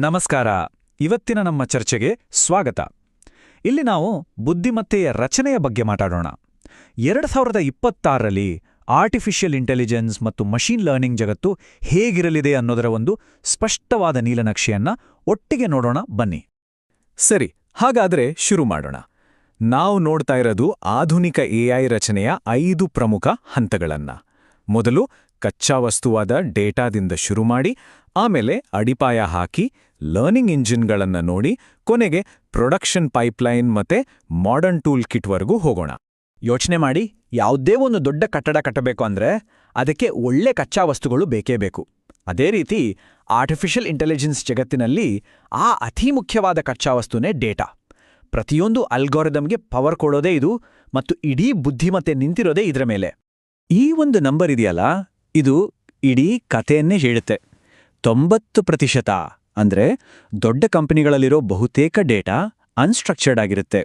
ನಮಸ್ಕಾರ. ಇವತ್ತಿನ ನಮ್ಮ ಚರ್ಚೆಗೆ ಸ್ವಾಗತ. ಇಲ್ಲಿ ನಾವು ಬುದ್ಧಿಮತ್ತೆಯ ರಚನೆಯ ಬಗ್ಗೆ ಮಾತಾಡೋಣ. ಎರಡು ಸಾವಿರದ ಇಪ್ಪತ್ತಾರರಲ್ಲಿ ಆರ್ಟಿಫಿಷಿಯಲ್ ಇಂಟೆಲಿಜೆನ್ಸ್ ಮತ್ತು ಮಷೀನ್ ಲರ್ನಿಂಗ್ ಜಗತ್ತು ಹೇಗಿರಲಿದೆ ಅನ್ನೋದರ ಒಂದು ಸ್ಪಷ್ಟವಾದ ನೀಲನಕ್ಷೆಯನ್ನ ಒಟ್ಟಿಗೆ ನೋಡೋಣ, ಬನ್ನಿ. ಸರಿ, ಹಾಗಾದ್ರೆ ಶುರು ಮಾಡೋಣ. ನಾವು ನೋಡ್ತಾ ಇರೋದು ಆಧುನಿಕ ಎಐ ರಚನೆಯ ಐದು ಪ್ರಮುಖ ಹಂತಗಳನ್ನ. ಮೊದಲು ಕಚ್ಚಾ ವಸ್ತುವಾದ ಡೇಟಾದಿಂದ ಶುರು ಮಾಡಿ, ಆಮೇಲೆ ಅಡಿಪಾಯ ಹಾಕಿ ಲರ್ನಿಂಗ್ ಇಂಜಿನ್ಗಳನ್ನು ನೋಡಿ ಕೊನೆಗೆ ಪ್ರೊಡಕ್ಷನ್ ಪೈಪ್ಲೈನ್ ಮತ್ತೆ ಮಾಡರ್ನ್ ಟೂಲ್ ಕಿಟ್ವರೆಗೂ ಹೋಗೋಣ. ಯೋಚನೆ ಮಾಡಿ, ಯಾವುದೇ ಒಂದು ದೊಡ್ಡ ಕಟ್ಟಡ ಕಟ್ಟಬೇಕು ಅಂದ್ರೆ ಅದಕ್ಕೆ ಒಳ್ಳೆ ಕಚ್ಚಾ ವಸ್ತುಗಳು ಬೇಕೇ ಬೇಕು. ಅದೇ ರೀತಿ ಆರ್ಟಿಫಿಷಿಯಲ್ ಇಂಟೆಲಿಜೆನ್ಸ್ ಜಗತ್ತಿನಲ್ಲಿ ಆ ಅತಿ ಮುಖ್ಯವಾದ ಕಚ್ಚಾ ವಸ್ತುನೇ ಡೇಟಾ ಪ್ರತಿಯೊಂದು ಅಲ್ಗೋರಿದಮ್ಗೆ ಪವರ್ ಕೊಡೋದೇ ಇದು ಮತ್ತು ಇಡೀ ಬುದ್ಧಿಮತ್ತೆ ನಿಂತಿರೋದೇ ಇದರ ಮೇಲೆ. ಈ ಒಂದು ನಂಬರ್ ಇದೆಯಲ್ಲ, ಇದು ಇಡೀ ಕಥೆಯನ್ನೇ ಹೇಳುತ್ತೆ. ತೊಂಬತ್ತು ಪ್ರತಿಶತ ಅಂದ್ರೆ ದೊಡ್ಡ ಕಂಪನಿಗಳಲ್ಲಿರೋ ಬಹುತೇಕ ಡೇಟಾ ಅನ್ಸ್ಟ್ರಕ್ಚರ್ಡ್ ಆಗಿರುತ್ತೆ.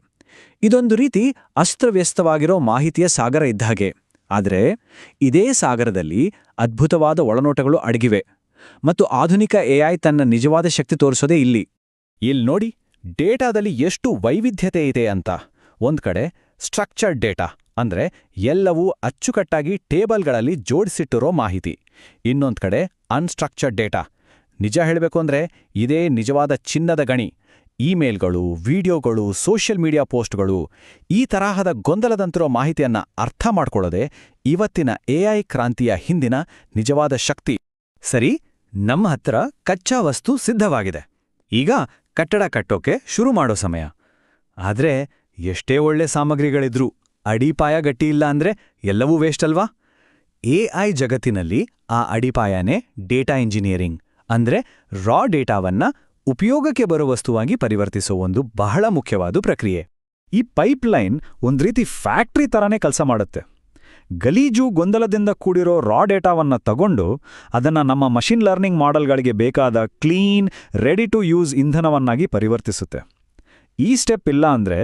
ಇದೊಂದು ರೀತಿ ಅಸ್ತ್ರವ್ಯಸ್ತವಾಗಿರೋ ಮಾಹಿತಿಯ ಸಾಗರ ಇದ್ದ ಹಾಗೆ. ಆದರೆ ಇದೇ ಸಾಗರದಲ್ಲಿ ಅದ್ಭುತವಾದ ಒಳನೋಟಗಳು ಅಡಗಿವೆ ಮತ್ತು ಆಧುನಿಕ ಎಐ ತನ್ನ ನಿಜವಾದ ಶಕ್ತಿ ತೋರಿಸೋದೇ ಇಲ್ಲಿ. ಇಲ್ಲಿ ನೋಡಿ, ಡೇಟಾದಲ್ಲಿ ಎಷ್ಟು ವೈವಿಧ್ಯತೆ ಇದೆ ಅಂತ. ಒಂದು ಕಡೆ ಸ್ಟ್ರಕ್ಚರ್ಡ್ ಡೇಟಾ, ಅಂದ್ರೆ ಎಲ್ಲವೂ ಅಚ್ಚುಕಟ್ಟಾಗಿ ಟೇಬಲ್ಗಳಲ್ಲಿ ಜೋಡಿಸಿಟ್ಟಿರೋ ಮಾಹಿತಿ. ಇನ್ನೊಂದು ಕಡೆ ಅನ್ಸ್ಟ್ರಕ್ಚರ್ಡ್ ಡೇಟಾ ನಿಜ ಹೇಳಬೇಕು ಅಂದ್ರೆ ಇದೇ ನಿಜವಾದ ಚಿನ್ನದ ಗಣಿ. ಇಮೇಲ್ಗಳು, ವಿಡಿಯೋಗಳು, ಸೋಷಿಯಲ್ ಮೀಡಿಯಾ ಪೋಸ್ಟ್ಗಳು, ಈ ತರಹದ ಗೊಂದಲದಂತಿರೋ ಮಾಹಿತಿಯನ್ನ ಅರ್ಥ ಮಾಡಿಕೊಳ್ಳದೆ ಇವತ್ತಿನ ಎಐ ಕ್ರಾಂತಿಯ ಹಿಂದಿನ ನಿಜವಾದ ಶಕ್ತಿ. ಸರಿ, ನಮ್ಮ ಹತ್ರ ಕಚ್ಚಾ ವಸ್ತು ಸಿದ್ಧವಾಗಿದೆ. ಈಗ ಕಟ್ಟಡ ಕಟ್ಟೋಕೆ ಶುರು ಮಾಡೋ ಸಮಯ. ಆದ್ರೆ ಎಷ್ಟೇ ಒಳ್ಳೆ ಸಾಮಗ್ರಿಗಳಿದ್ರೂ ಅಡಿಪಾಯ ಗಟ್ಟಿಯಿಲ್ಲ ಅಂದ್ರೆ ಎಲ್ಲವೂ ವೇಸ್ಟ್ ಅಲ್ವಾ? ಎಐ ಜಗತ್ತಿನಲ್ಲಿ ಆ ಅಡಿಪಾಯನೇ ಡೇಟಾ ಇಂಜಿನಿಯರಿಂಗ್. ಅಂದ್ರೆ ರಾ ಡೇಟಾವನ್ನ ಉಪಯೋಗಕ್ಕೆ ಬರೋ ವಸ್ತುವಾಗಿ ಪರಿವರ್ತಿಸೋ ಒಂದು ಬಹಳ ಮುಖ್ಯವಾದ ಪ್ರಕ್ರಿಯೆ. ಈ ಪೈಪ್ಲೈನ್ ಒಂದು ರೀತಿ ಫ್ಯಾಕ್ಟ್ರಿ ತರಾನೇ ಕೆಲಸ ಮಾಡುತ್ತೆ. ಗಲೀಜು ಗೊಂದಲದಿಂದ ಕೂಡಿರೋ ರಾ ಡೇಟಾವನ್ನು ತಗೊಂಡು ಅದನ್ನ ನಮ್ಮ ಮಷಿನ್ ಲರ್ನಿಂಗ್ ಮಾಡೆಲ್ಗಳಿಗೆ ಬೇಕಾದ ಕ್ಲೀನ್ ರೆಡಿ ಟು ಯೂಸ್ ಇಂಧನವನ್ನಾಗಿ ಪರಿವರ್ತಿಸುತ್ತೆ. ಈ ಸ್ಟೆಪ್ ಇಲ್ಲ ಅಂದ್ರೆ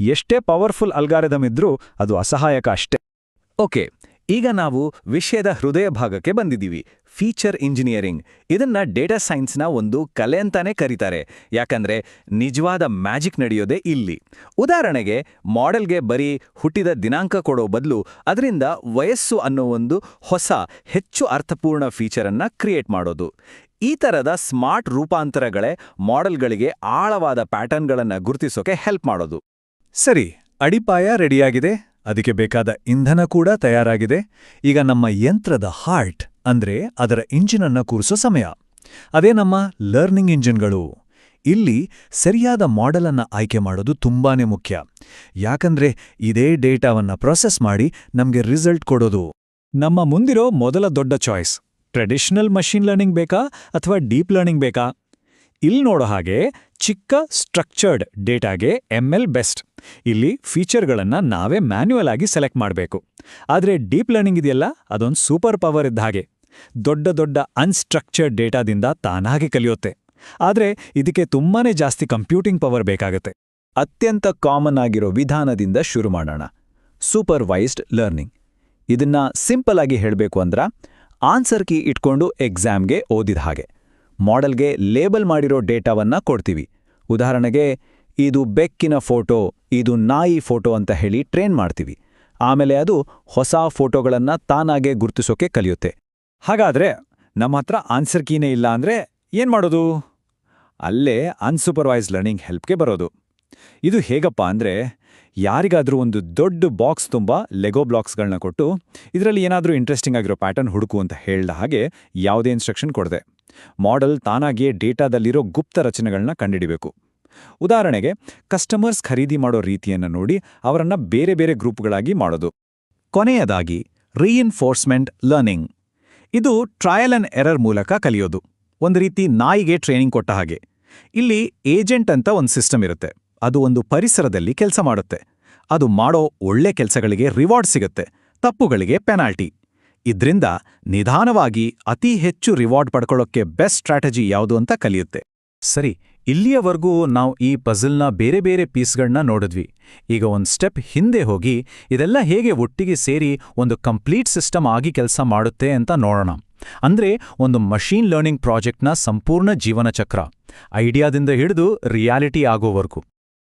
ಎಷ್ಟೇ ಪವರ್ಫುಲ್ ಅಲ್ಗಾರಿದಮ್ ಇದ್ರೂ ಅದು ಅಸಹಾಯಕ ಅಷ್ಟೇ. ಓಕೆ, ಈಗ ನಾವು ವಿಷಯದ ಹೃದಯ ಭಾಗಕ್ಕೆ ಬಂದಿದ್ದೀವಿ. ಫೀಚರ್ ಇಂಜಿನಿಯರಿಂಗ್ ಇದನ್ನ ಡೇಟಾ ಸೈನ್ಸ್ನ ಒಂದು ಕಲೆ ಅಂತಾನೆ ಕರೀತಾರೆ. ಯಾಕಂದ್ರೆ ನಿಜವಾದ ಮ್ಯಾಜಿಕ್ ನಡೆಯೋದೇ ಇಲ್ಲಿ. ಉದಾಹರಣೆಗೆ ಮಾಡೆಲ್ಗೆ ಬರೀ ಹುಟ್ಟಿದ ದಿನಾಂಕ ಕೊಡೋ ಬದಲು ಅದರಿಂದ ವಯಸ್ಸು ಅನ್ನೋ ಒಂದು ಹೊಸ, ಹೆಚ್ಚು ಅರ್ಥಪೂರ್ಣ ಫೀಚರನ್ನ ಕ್ರಿಯೇಟ್ ಮಾಡೋದು. ಈ ಥರದ ಸ್ಮಾರ್ಟ್ ರೂಪಾಂತರಗಳೇ ಮಾಡೆಲ್ಗಳಿಗೆ ಆಳವಾದ ಪ್ಯಾಟರ್ನ್ಗಳನ್ನು ಗುರುತಿಸೋಕೆ ಹೆಲ್ಪ್ ಮಾಡೋದು. ಸರಿ, ಅಡಿಪಾಯ ರೆಡಿಯಾಗಿದೆ ಅದಕ್ಕೆ ಬೇಕಾದ ಇಂಧನ ಕೂಡ ತಯಾರಾಗಿದೆ. ಈಗ ನಮ್ಮ ಯಂತ್ರದ ಹಾರ್ಟ್ ಅಂದ್ರೆ ಅದರ ಇಂಜಿನನ್ನು ಕೂರಿಸೋ ಸಮಯ. ಅದೇ ನಮ್ಮ ಲರ್ನಿಂಗ್ ಇಂಜಿನ್ಗಳು. ಇಲ್ಲಿ ಸರಿಯಾದ ಮಾಡೆಲ್ ಅನ್ನ ಆಯ್ಕೆ ಮಾಡೋದು ತುಂಬಾನೇ ಮುಖ್ಯ. ಯಾಕಂದ್ರೆ ಇದೇ ಡೇಟಾವನ್ನ ಪ್ರೊಸೆಸ್ ಮಾಡಿ ನಮಗೆ ರಿಸಲ್ಟ್ ಕೊಡೋದು. ನಮ್ಮ ಮುಂದಿರೋ ಮೊದಲ ದೊಡ್ಡ ಚಾಯ್ಸ್. ಟ್ರೆಡಿಷನಲ್ ಮಷೀನ್ ಲರ್ನಿಂಗ್ ಬೇಕಾ ಅಥವಾ ಡೀಪ್ ಲರ್ನಿಂಗ್ ಬೇಕಾ? ಇಲ್ಲಿ ನೋಡೋ ಹಾಗೆ ಚಿಕ್ಕ ಸ್ಟ್ರಕ್ಚರ್ಡ್ ಡೇಟಾಗೆ ಎಂಎಲ್ ಬೆಸ್ಟ್. ಇಲ್ಲಿ ಫೀಚರ್ಗಳನ್ನು ನಾವೇ ಮ್ಯಾನ್ಯುಯಲ್ ಆಗಿ ಸೆಲೆಕ್ಟ್ ಮಾಡಬೇಕು. ಆದರೆ ಡೀಪ್ ಲರ್ನಿಂಗ್ ಇದೆಯಲ್ಲ, ಅದೊಂದು ಸೂಪರ್ ಪವರ್ ಇದ್ದ ಹಾಗೆ. ದೊಡ್ಡ ದೊಡ್ಡ ಅನ್ಸ್ಟ್ರಕ್ಚರ್ಡ್ ಡೇಟಾದಿಂದ ತಾನಾಗೆ ಕಲಿಯುತ್ತೆ. ಆದರೆ ಇದಕ್ಕೆ ತುಂಬಾನೇ ಜಾಸ್ತಿ ಕಂಪ್ಯೂಟಿಂಗ್ ಪವರ್ ಬೇಕಾಗುತ್ತೆ. ಅತ್ಯಂತ ಕಾಮನ್ ಆಗಿರೋ ವಿಧಾನದಿಂದ ಶುರು ಮಾಡೋಣ. Supervised learning. ಇದನ್ನ ಸಿಂಪಲ್ ಆಗಿ ಹೇಳಬೇಕು ಅಂದ್ರ, ಆನ್ಸರ್ ಕೀ ಇಟ್ಕೊಂಡು ಎಕ್ಸಾಮ್ಗೆ ಓದಿದ ಹಾಗೆ. ಮಾಡೆಲ್ಗೆ ಲೇಬಲ್ ಮಾಡಿರೋ ಡೇಟಾವನ್ನ ಕೊಡ್ತೀವಿ. ಉದಾಹರಣೆಗೆ, ಇದು ಬೆಕ್ಕಿನ ಫೋಟೋ, ಇದು ನಾಯಿ ಫೋಟೋ ಅಂತ ಹೇಳಿ ಟ್ರೈನ್ ಮಾಡ್ತೀವಿ. ಆಮೇಲೆ ಅದು ಹೊಸ ಫೋಟೋಗಳನ್ನು ತಾನಾಗೆ ಗುರ್ತಿಸೋಕೆ ಕಲಿಯುತ್ತೆ. ಹಾಗಾದ್ರೆ ನಮ್ಮ ಹತ್ರ ಆನ್ಸರ್ ಕೀನೇ ಇಲ್ಲ ಅಂದ್ರೆ ಏನು ಮಾಡೋದು? ಅಲ್ಲೇ ಅನ್ಸೂಪರ್ವೈಸ್ ಲರ್ನಿಂಗ್ ಹೆಲ್ಪ್ಗೆ ಬರೋದು. ಇದು ಹೇಗಪ್ಪ ಅಂದ್ರೆ, ಯಾರಿಗಾದರೂ ಒಂದು ದೊಡ್ಡ ಬಾಕ್ಸ್ ತುಂಬ ಲೆಗೋ ಬ್ಲಾಕ್ಸ್ಗಳನ್ನ ಕೊಟ್ಟು, ಇದರಲ್ಲಿ ಏನಾದರೂ ಇಂಟ್ರೆಸ್ಟಿಂಗ್ ಆಗಿರೋ ಪ್ಯಾಟರ್ನ್ ಹುಡುಕು ಅಂತ ಹೇಳ್ದ ಹಾಗೆ ಯಾವುದೇ ಇನ್ಸ್ಟ್ರಕ್ಷನ್ ಕೊಡದೆ. ಮಾಡೆಲ್ ತಾನಾಗಿಯೇ ಡೇಟಾದಲ್ಲಿರೋ ಗುಪ್ತ ರಚನೆಗಳನ್ನ ಕಂಡುಹಿಡಿಬೇಕು ಉದಾಹರಣೆಗೆ, ಕಸ್ಟಮರ್ಸ್ ಖರೀದಿ ಮಾಡೋ ರೀತಿಯನ್ನು ನೋಡಿ ಅವರನ್ನ ಬೇರೆ ಬೇರೆ ಗ್ರೂಪ್ಗಳಾಗಿ ಮಾಡೋದು. ಕೊನೆಯದಾಗಿ ರೀಇನ್ಫೋರ್ಸ್ಮೆಂಟ್ ಲರ್ನಿಂಗ್ ಇದು ಟ್ರಯಲ್ ಅಂಡ್ ಎರರ್ ಮೂಲಕ ಕಲಿಯೋದು. ಒಂದು ರೀತಿ ನಾಯಿಗೆ ಟ್ರೈನಿಂಗ್ ಕೊಟ್ಟ ಹಾಗೆ. ಇಲ್ಲಿ ಏಜೆಂಟ್ ಅಂತ ಒಂದು ಸಿಸ್ಟಮ್ ಇರುತ್ತೆ. ಅದು ಒಂದು ಪರಿಸರದಲ್ಲಿ ಕೆಲಸ ಮಾಡುತ್ತೆ. ಅದು ಮಾಡೋ ಒಳ್ಳೆ ಕೆಲಸಗಳಿಗೆ ರಿವಾರ್ಡ್ ಸಿಗುತ್ತೆ. ತಪ್ಪುಗಳಿಗೆ ಪೆನಾಲ್ಟಿ ಇದ್ರಿಂದ ನಿಧಾನವಾಗಿ ಅತಿ ಹೆಚ್ಚು ರಿವಾರ್ಡ್ ಪಡ್ಕೊಳ್ಳೋಕ್ಕೆ ಬೆಸ್ಟ್ ಸ್ಟ್ರಾಟಜಿ ಯಾವುದು ಅಂತ ಕಲಿಯುತ್ತೆ. ಸರಿ, ಇಲ್ಲಿಯವರೆಗೂ ನಾವು ಈ ಪಜಲ್ನ ಬೇರೆ ಬೇರೆ ಪೀಸ್ಗಳನ್ನ ನೋಡಿದ್ವಿ. ಈಗ ಒಂದು ಸ್ಟೆಪ್ ಹಿಂದೆ ಹೋಗಿ ಇದೆಲ್ಲ ಹೇಗೆ ಒಟ್ಟಿಗೆ ಸೇರಿ ಒಂದು ಕಂಪ್ಲೀಟ್ ಸಿಸ್ಟಮ್ ಆಗಿ ಕೆಲಸ ಮಾಡುತ್ತೆ ಅಂತ ನೋಡೋಣ. ಅಂದ್ರೆ ಒಂದು ಮಷೀನ್ ಲರ್ನಿಂಗ್ ಪ್ರಾಜೆಕ್ಟ್ನ ಸಂಪೂರ್ಣ ಜೀವನ ಚಕ್ರ. ಐಡಿಯಾದಿಂದ ಹಿಡಿದು ರಿಯಾಲಿಟಿ ಆಗೋವರೆಗೂ.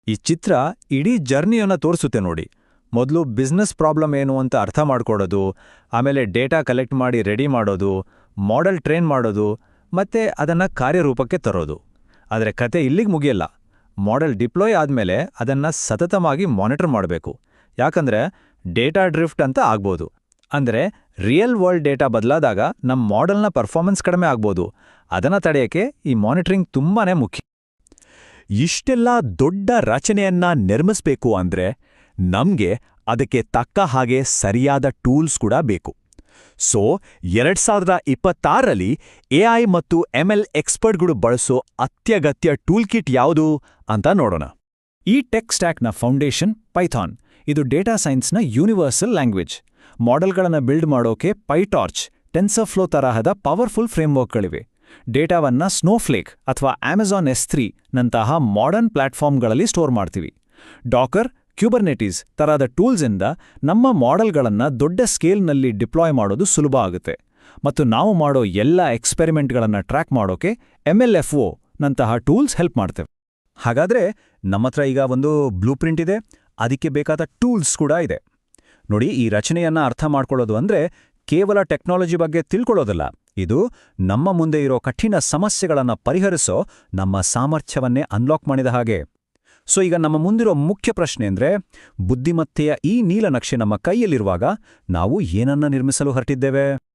ಈ ಚಿತ್ರ ಇಡೀ ಜರ್ನಿಯನ್ನ ತೋರಿಸುತ್ತೆ ನೋಡಿ. ಮೊದಲು ಬಿಸ್ನೆಸ್ ಪ್ರಾಬ್ಲಮ್ ಏನು ಅಂತ ಅರ್ಥ ಮಾಡ್ಕೊಡೋದು, ಆಮೇಲೆ ಡೇಟಾ ಕಲೆಕ್ಟ್ ಮಾಡಿ ರೆಡಿ ಮಾಡೋದು ಮಾಡೆಲ್ ಟ್ರೈನ್ ಮಾಡೋದು, ಮತ್ತೆ ಅದನ್ನ ಕಾರ್ಯರೂಪಕ್ಕೆ ತರೋದು. ಆದರೆ ಕತೆ ಇಲ್ಲಿಗೆ ಮುಗಿಯಲ್ಲ. ಮಾಡೆಲ್ ಡಿಪ್ಲೋಯ್ ಆದಮೇಲೆ ಅದನ್ನ ಸತತವಾಗಿ ಮಾನಿಟರ್ ಮಾಡಬೇಕು. ಯಾಕಂದ್ರೆ ಡೇಟಾ ಡ್ರಿಫ್ಟ್ ಅಂತ ಆಗ್ಬೋದು. ಅಂದ್ರೆ ರಿಯಲ್ ವರ್ಲ್ಡ್ ಡೇಟಾ ಬದಲಾದಾಗ ನಮ್ಮ ಮಾಡೆಲ್ನ ಪರ್ಫಾರ್ಮೆನ್ಸ್ ಕಡಿಮೆ ಆಗ್ಬೋದು. ಅದನ್ನ ತಡೆಯೋಕ್ಕೆ ಈ ಮಾನಿಟರಿಂಗ್ ತುಂಬಾನೇ ಮುಖ್ಯ. ಇಷ್ಟೆಲ್ಲ ದೊಡ್ಡ ರಚನೆಯನ್ನ ನಿರ್ಮಿಸಬೇಕು ಅಂದ್ರೆ ನಮ್ಗೆ ಅದಕ್ಕೆ ತಕ್ಕ ಹಾಗೆ ಸರಿಯಾದ ಟೂಲ್ಸ್ ಕೂಡ ಬೇಕು. ಸೊ, ಎರಡ್ ಸಾವಿರದ ಇಪ್ಪತ್ತಾರರಲ್ಲಿ ಎಐ ಮತ್ತು ಎಂಎಲ್ ಎಕ್ಸ್ಪರ್ಟ್ಗಳು ಬಳಸೋ ಅತ್ಯಗತ್ಯ ಟೂಲ್ ಕಿಟ್ ಯಾವುದು ಅಂತ ನೋಡೋಣ. ಈ ಟೆಕ್ ಸ್ಟ್ಯಾಕ್ನ ಫೌಂಡೇಶನ್ ಪೈಥಾನ್. ಇದು ಡೇಟಾ ಸೈನ್ಸ್ನ ಯೂನಿವರ್ಸಲ್ ಲ್ಯಾಂಗ್ವೇಜ್. ಮಾಡೆಲ್ಗಳನ್ನು ಬಿಲ್ಡ್ ಮಾಡೋಕೆ ಪೈಟಾರ್ಚ್, ಟೆನ್ಸರ್ಫ್ಲೋ ತರಹದ ಪವರ್ಫುಲ್ ಫ್ರೇಮ್ವರ್ಕ್ಗಳಿವೆ. ಡೇಟಾವನ್ನ ಸ್ನೋಫ್ಲೇಕ್ ಅಥವಾ ಅಮೆಜಾನ್ ಎಸ್ ತ್ರೀ ನಂತಹ ಮಾಡರ್ನ್ ಪ್ಲಾಟ್ಫಾರ್ಮ್ಗಳಲ್ಲಿ ಸ್ಟೋರ್ ಮಾಡ್ತೀವಿ. ಡಾಕರ್ ಕ್ಯೂಬರ್ನೆಟೀಸ್ ತರಹದ ಟೂಲ್ಸಿಂದ ನಮ್ಮ ಮಾಡೆಲ್ಗಳನ್ನು ದೊಡ್ಡ ಸ್ಕೇಲ್ನಲ್ಲಿ ಡಿಪ್ಲಾಯ್ ಮಾಡೋದು ಸುಲಭ ಆಗುತ್ತೆ. ಮತ್ತು ನಾವು ಮಾಡೋ ಎಲ್ಲ ಎಕ್ಸ್ಪೆರಿಮೆಂಟ್ಗಳನ್ನು ಟ್ರ್ಯಾಕ್ ಮಾಡೋಕೆ ಒ ನಂತಹ ಟೂಲ್ಸ್ ಹೆಲ್ಪ್ ಮಾಡ್ತೇವೆ. ಹಾಗಾದ್ರೆ ನಮ್ಮತ್ರ ಈಗ ಒಂದು ಬ್ಲೂ ಪ್ರಿಂಟ್ ಇದೆ, ಅದಕ್ಕೆ ಬೇಕಾದ ಟೂಲ್ಸ್ ಕೂಡ ಇದೆ. ನೋಡಿ, ಈ ರಚನೆಯನ್ನು ಅರ್ಥ ಮಾಡ್ಕೊಳ್ಳೋದು ಅಂದರೆ ಕೇವಲ ಟೆಕ್ನಾಲಜಿ ಬಗ್ಗೆ ತಿಳ್ಕೊಳ್ಳೋದಲ್ಲ, ಇದು ನಮ್ಮ ಮುಂದೆ ಇರೋ ಕಠಿಣ ಸಮಸ್ಯೆಗಳನ್ನು ಪರಿಹರಿಸೋ ನಮ್ಮ ಸಾಮರ್ಥ್ಯವನ್ನೇ ಅನ್ಲಾಕ್ ಮಾಡಿದ ಹಾಗೆ. ಸೊ ಈಗ ನಮ್ಮ ಮುಂದಿರೋ ಮುಖ್ಯ ಪ್ರಶ್ನೆ ಅಂದರೆ, ಬುದ್ಧಿಮತ್ತೆಯ ಈ ನೀಲನಕ್ಷೆ ನಮ್ಮ ಕೈಯಲ್ಲಿರುವಾಗ ನಾವು ಏನನ್ನ ನಿರ್ಮಿಸಲು ಹೊರಟಿದ್ದೇವೆ?